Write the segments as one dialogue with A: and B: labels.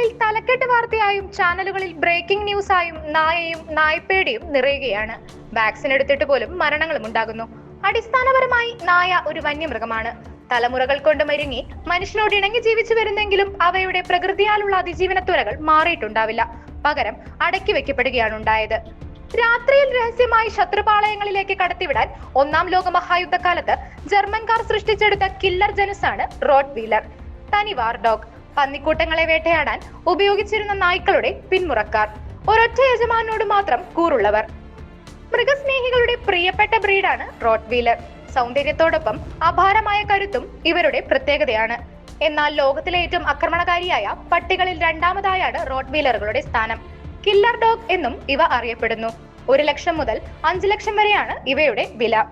A: വീടുകളിൽ തലക്കെട്ട് വാർത്തയായും ചാനലുകളിൽ ബ്രേക്കിംഗ് ന്യൂസ് ആയും നായയും നായ്പേടിയും നിറയുകയാണ്. വാക്സിൻ എടുത്തിട്ട് പോലും മരണങ്ങളും ഉണ്ടാകുന്നു. അടിസ്ഥാനപരമായി നായ ഒരു വന്യമൃഗമാണ്. തലമുറകൾ കൊണ്ട് മരുങ്ങി മനുഷ്യനോട് ഇണങ്ങി ജീവിച്ചു വരുന്നെങ്കിലും അവയുടെ പ്രകൃതിയാലുള്ള അതിജീവനത്വരകൾ മാറിയിട്ടുണ്ടാവില്ല. പകരം അടക്കി വെക്കപ്പെടുകയാണ് ഉണ്ടായത്. രാത്രിയിൽ രഹസ്യമായി ശത്രുപാളയങ്ങളിലേക്ക് കടത്തിവിടാൻ ഒന്നാം ലോക മഹായുദ്ധകാലത്ത് ജർമ്മൻകാർ സൃഷ്ടിച്ചെടുത്ത കില്ലർ ജനുസാണ് റോഡ് വീലർ തനി ഡോഗ്. പന്നിക്കൂട്ടങ്ങളെ വേട്ടയാടാൻ ഉപയോഗിച്ചിരുന്ന നായ്ക്കളുടെ പിന്മുറക്കാർ. ഒരൊറ്റ യജമാനോട് മാത്രം കൂറുള്ളവർ. മൃഗസ്നേഹികളുടെ പ്രിയപ്പെട്ട ബ്രീഡാണ് റോട്ട് വീലർ സൗന്ദര്യത്തോടൊപ്പം അപാരമായ കരുത്തും ഇവരുടെ പ്രത്യേകതയാണ്. എന്നാൽ ലോകത്തിലെ ഏറ്റവും ആക്രമണകാരിയായ പട്ടികളിൽ രണ്ടാമതായാണ് റോട്ട് വീലറുകളുടെ സ്ഥാനം. കില്ലർ ഡോഗ് എന്നും ഇവ അറിയപ്പെടുന്നു. ഒരു ലക്ഷം മുതൽ അഞ്ചു ലക്ഷം വരെയാണ് ഇവയുടെ വില.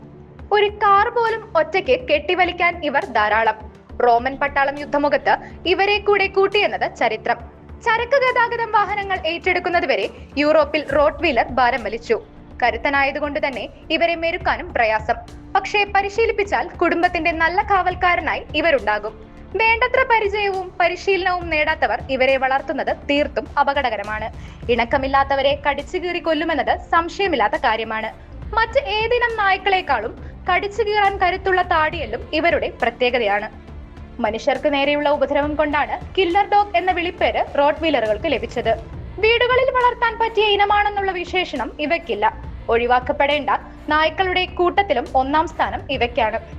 A: ഒരു കാർ പോലും ഒറ്റയ്ക്ക് കെട്ടിവലിക്കാൻ ഇവർ ധാരാളം. റോമൻ പട്ടാളം യുദ്ധമുഖത്ത് ഇവരെ കൂടെ കൂട്ടിയെന്നത് ചരിത്രം. ചരക്ക് ഗതാഗതം വാഹനങ്ങൾ ഏറ്റെടുക്കുന്നതുവരെ യൂറോപ്പിൽ റോഡ് വീലർ ഭാരം വലിച്ചു. കരുത്തനായതുകൊണ്ട് തന്നെ ഇവരെ മെരുക്കാനും പ്രയാസം. പക്ഷേ പരിശീലിപ്പിച്ചാൽ കുടുംബത്തിന്റെ നല്ല കാവൽക്കാരനായി ഇവരുണ്ടാകും. വേണ്ടത്ര പരിചയവും പരിശീലനവും നേടാത്തവർ ഇവരെ വളർത്തുന്നത് തീർത്തും അപകടകരമാണ്. ഇണക്കമില്ലാത്തവരെ കടിച്ചു കീറി കൊല്ലുമെന്നത് സംശയമില്ലാത്ത കാര്യമാണ്. മറ്റ് ഏതിനം നായ്ക്കളെക്കാളും കടിച്ചു കീറാൻ കരുത്തുള്ള താടിയല്ലും ഇവരുടെ പ്രത്യേകതയാണ്. മനുഷ്യർക്ക് നേരെയുള്ള ഉപദ്രവം കൊണ്ടാണ് കില്ലർ ഡോഗ് എന്ന വിളിപ്പേര് റോഡ് വീലറുകൾക്ക് ലഭിച്ചത്. വീടുകളിൽ വളർത്താൻ പറ്റിയ ഇനമാണെന്നുള്ള വിശേഷണം ഇവയ്ക്കില്ല. ഒഴിവാക്കപ്പെടേണ്ട നായ്ക്കളുടെ കൂട്ടത്തിലും ഒന്നാം സ്ഥാനം ഇവയ്ക്കാണ്.